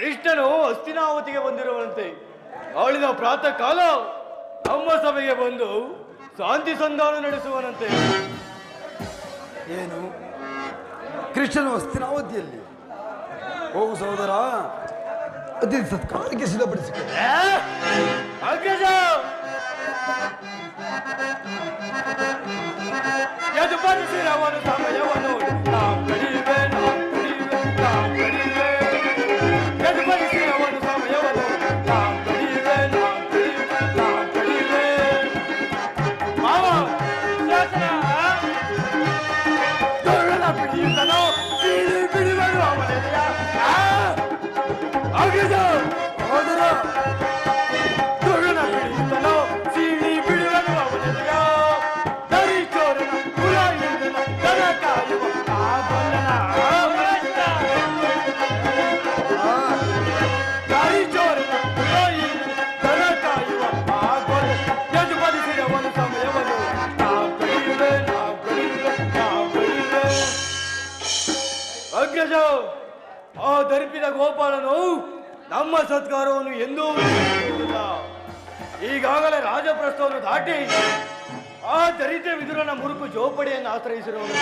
ಕೃಷ್ಣನು ಹಸ್ತಿನಾವತಿಗೆ ಬಂದಿರುವಂತೆ. ನಾಳಿನ ಪ್ರಾತಃ ಕಾಲ ನಮ್ಮ ಸಭೆಗೆ ಬಂದು ಶಾಂತಿ ಸಂಧಾನ ನಡೆಸುವನಂತೆ. ಏನು? ಕೃಷ್ಣನು ಹಸ್ತಿನಾವತಿಯಲ್ಲಿ ಹೋಗು ಸಹೋದರ ಅತಿಥಿ ಸತ್ಕಾರಕ್ಕೆ ಸಿದ್ಧಪಡಿಸಿ? ಅಗ್ರಜ ಸಮಯವನ್ನು આગે જાઓ ઓદરો દોડના પીડી તનો સીડી પીડવાનું આવજે જાઓ દરી ચોરના ઉલાઈ દના દના કાયો આ બોલના અમરતા દરી ચોરના ઉલાઈ દના કાયો આ બોલ યજમાન શ્રી અવન સમય વનો આ પડી દે આ પડી દે આ પડી દે અગ્રજો ಆ ದರ್ಪಿದ ಗೋಪಾಲನು ನಮ್ಮ ಸತ್ಕಾರವನ್ನು ಎಂದೂ. ಈಗಾಗಲೇ ರಾಜಪ್ರಸ್ಥವನ್ನು ದಾಟಿ ಆ ದರಿದ್ರ ವಿದುರನ ಮುರುಕು ಜೋಪಡಿಯನ್ನು ಆಶ್ರಯಿಸಿರುವನು